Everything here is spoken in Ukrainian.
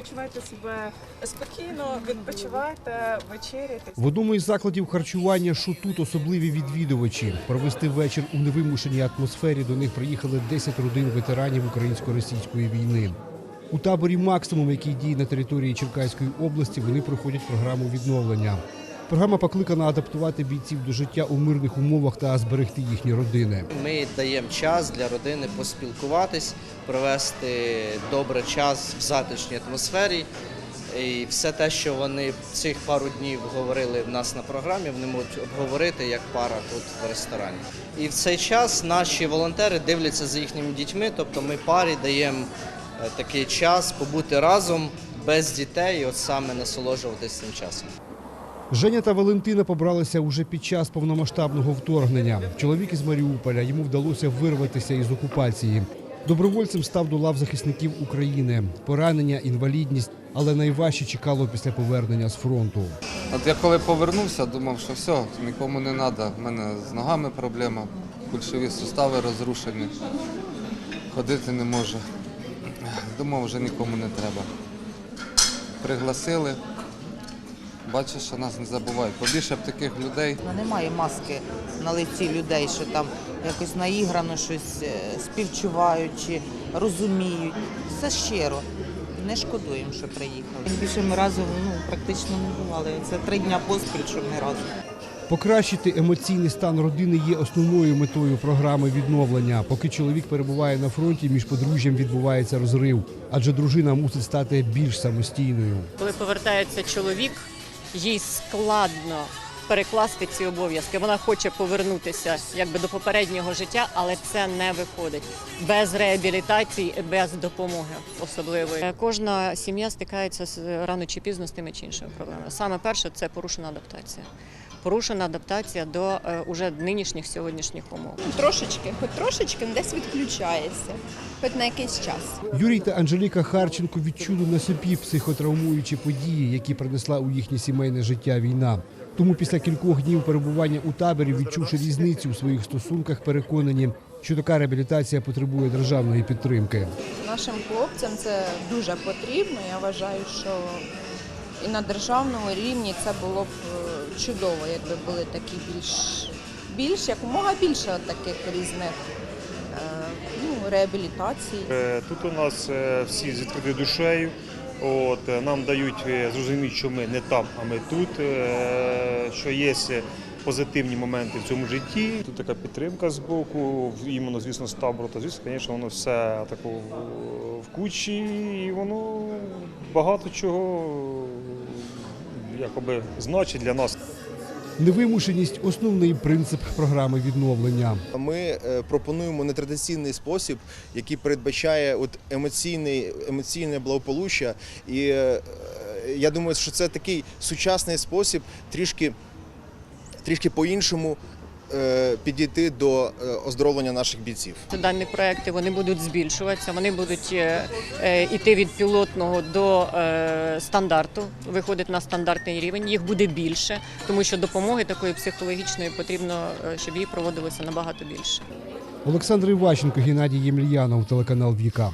почуваєте себе спокійно, відпочивайте, вечеряйте. В одному із закладів харчування, що тут особливі відвідувачі. Провести вечір у невимушеній атмосфері до них приїхали 10 родин ветеранів українсько-російської війни. У таборі максимум, який діє на території Черкаської області, вони проходять програму відновлення. Програма покликана адаптувати бійців до життя у мирних умовах та зберегти їхні родини. Ми даємо час для родини поспілкуватись, провести добрий час в затишній атмосфері. І все те, що вони цих пару днів говорили в нас на програмі, вони можуть обговорити як пара тут в ресторані. І в цей час наші волонтери дивляться за їхніми дітьми, тобто ми парі даємо е, такий час побути разом без дітей, от саме насолоджуватись цим часом. Женя та Валентина побралися уже під час повномасштабного вторгнення. Чоловік із Маріуполя йому вдалося вирватися із окупації. Добровольцем став до лав захисників України. Поранення, інвалідність, але найважче чекало після повернення з фронту. От я коли повернувся, думав, що все, нікому не треба. У мене з ногами проблема, кульшові сустави розрушені, ходити не можу. Думав, вже нікому не треба. Пригласили. Бачиш, що нас не забувають. Побільше б таких людей. Ну, Немає маски на лиці людей, що там якось наіграно щось е, співчувають чи розуміють. Все щиро. Не шкодуємо, що приїхали. Більше ми разом ну, практично не бували. Це три дня поспіль, що ми разом. Покращити емоційний стан родини є основною метою програми відновлення. Поки чоловік перебуває на фронті, між подружжям відбувається розрив, адже дружина мусить стати більш самостійною. Коли повертається чоловік, їй складно перекласти ці обов'язки. Вона хоче повернутися якби до попереднього життя, але це не виходить без реабілітації, без допомоги особливої. Е, Кожна сім'я стикається з рано чи пізно з тими чи іншими проблемами. Саме перше це порушена адаптація. Порушена адаптація до е, уже нинішніх сьогоднішніх умов. Трошечки, хоч трошечки ну, десь відключається, хоч на якийсь час. Юрій та Анжеліка Харченко відчули на собі психотравмуючі події, які принесла у їхнє сімейне життя війна. Тому після кількох днів перебування у таборі, відчувши різницю у своїх стосунках, переконані, що така реабілітація потребує державної підтримки. Нашим хлопцям це дуже потрібно. Я вважаю, що і на державному рівні це було б е, чудово, якби були такі більш, більш якомога більше таких різних ну, реабілітацій. Е, Тут у нас е, всі з відкритою душею. От, е, нам дають зрозуміти, що ми не там, а ми тут, що є позитивні моменти в цьому житті. Тут така підтримка з боку, іменно, звісно, з табору. Та звісно, звісно, воно все тако в- кучі, і воно багато чого якоби значить для нас. Невимушеність основний принцип програми відновлення. Ми е, пропонуємо нетрадиційний спосіб, який передбачає от емоційний, емоційне благополуччя. І е, я думаю, що це такий сучасний спосіб трішки, трішки по-іншому е, підійти до е, оздоровлення наших бійців. Дані проекти вони будуть збільшуватися, вони будуть е, е, іти від пілотного до е, стандарту, виходить на стандартний рівень. Їх буде більше, тому що допомоги такої психологічної потрібно, е, щоб її проводилося набагато більше. Олександр Іващенко, Геннадій Ємельянов, телеканал Віка.